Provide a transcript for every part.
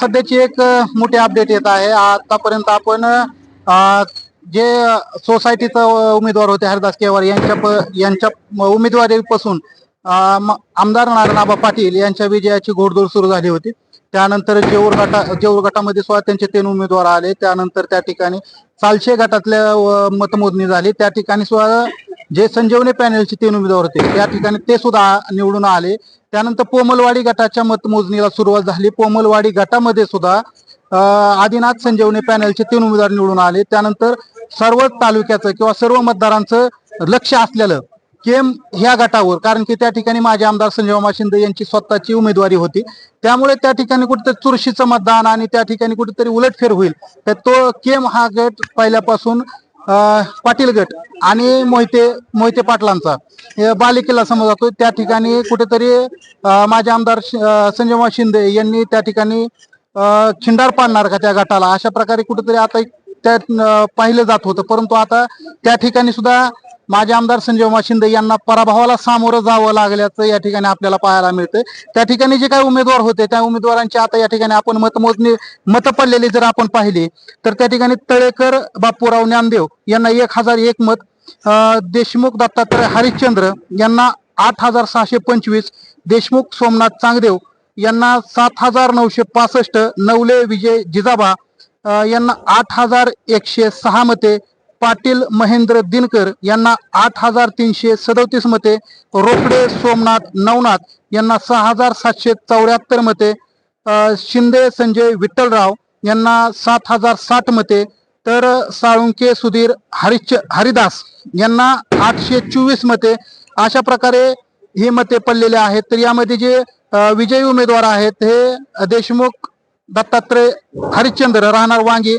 सध्याची एक मोठी अपडेट येत आहे. आतापर्यंत आपण जे सोसायटीचं उमेदवार होते हरिदास केवार यांच्या प- यांच्या उमेदवारीपासून म- आमदार नारायणाबा पाटील यांच्या विजयाची घोडदौड सुरू झाली होती. त्यानंतर जेऊर गटा जेऊर गटामध्ये सुद्धा त्यांचे तीन उमेदवार आले. त्यानंतर त्या ठिकाणी सालशे गटातल्या मतमोजणी झाली. त्या ठिकाणी सुद्धा जे संजीवनी पॅनलचे तीन उमेदवार होते त्या ठिकाणी ते सुद्धा निवडून आले. त्यानंतर पोमलवाडी गटाच्या मतमोजणीला सुरुवात झाली. पोमलवाडी गटामध्ये सुद्धा आदिनाथ संजीवनी पॅनलचे तीन उमेदवार निवडून आले. त्यानंतर सर्व तालुक्याचं किंवा सर्व मतदारांचं लक्ष असलेलं केम ह्या गटावर कारण की त्या ठिकाणी माझे आमदार संजय मामा शिंदे यांची स्वतःची उमेदवारी होती. त्यामुळे त्या ठिकाणी कुठेतरी चुरशीचं मतदान आणि त्या ठिकाणी कुठेतरी उलटफेर होईल. तर तो केम हा गट पहिल्यापासून पाटील गट आणि मोहिते मोहिते पाटलांचा. हे बालेकिल्ला जातो त्या ठिकाणी कुठेतरी माझे आमदार संजयमा संजय शिंदे यांनी त्या ठिकाणी खिंडार पाडणार का त्या गटाला? अशा प्रकारे कुठेतरी आता त्या पाहिलं जात होतं. परंतु आता त्या ठिकाणी सुद्धा माझे आमदार संजय उमा शिंदे यांना पराभवाला सामोरं जावं लागल्याचं या ठिकाणी आपल्याला पाहायला मिळतं त्या ठिकाणी जे काही उमेदवार होते त्या उमेदवारांची आता या ठिकाणी आपण मतमोजणी मतं पडलेली जर आपण पाहिली तर त्या ठिकाणी तळेकर बापूराव ज्ञानदेव यांना एक हजार एक मत देशमुख दत्तात्रय हरिश्चंद्र यांना आठ हजार सहाशे पंचवीस देशमुख सोमनाथ चांगदेव यांना सात हजार नऊशे पासष्ट नवले विजय जिजाबा यांना आठ हजार एकशे सहा मते पाटील महेंद्र दिनकर यांना आठ हजार तीनशे सदोतीस मते रोकडे सोमनाथ नवनाथ यांना सहा हजार सातशे चौऱ्याहत्तर मते शिंदे संजय विठ्ठलराव यांना सात हजार साठ मते तर साळुंके सुधीर हरिच हरिदास यांना आठशे चोवीस मते. अशा प्रकारे ही मते पडलेले आहेत. तर यामध्ये जे विजयी उमेदवार आहेत हे देशमुख दत्तात्रय हरिश्चंद्र राहणार वांगी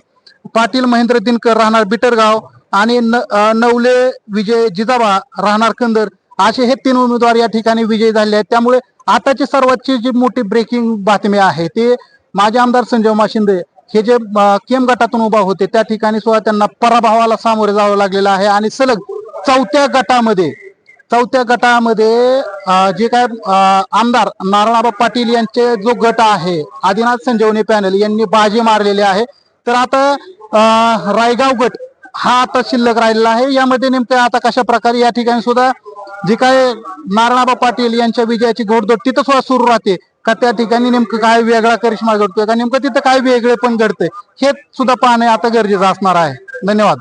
पाटील महेंद्र दिनकर राहणार बिटरगाव आणि न- नवले विजय जिजाबा राहणार कंदर असे हे तीन उमेदवार या ठिकाणी विजयी झाले आहेत. त्यामुळे आताची सर्वातची जी मोठी ब्रेकिंग बातमी आहे ते माझे आमदार संजय माशिंदे हे जे केम गटातून उभा होते त्या ठिकाणी सुद्धा त्यांना पराभवाला सामोरे जावं लागलेलं आहे. आणि सलग चौथ्या गटामध्ये चौथ्या गटामध्ये जे काय आमदार नारायणाबा पाटील यांचे जो गट आहे आदिनाथ संजीवनी पॅनल यांनी बाजी मारलेली आहे. तर आता रायगाव गट हा आता शिल्लक राहिलेला आहे. यामध्ये नेमकं आता कशा प्रकारे या ठिकाणी सुद्धा जे काय नारायणाबा पाटील यांच्या विजयाची घोडदोड तिथं सुद्धा सुरू राहते का त्या ठिकाणी नेमकं काय वेगळा करिश्मा घडतोय का? नेमकं तिथं काय वेगळे पण घडतंय हे सुद्धा पाहणे आता गरजेचं असणार आहे. धन्यवाद.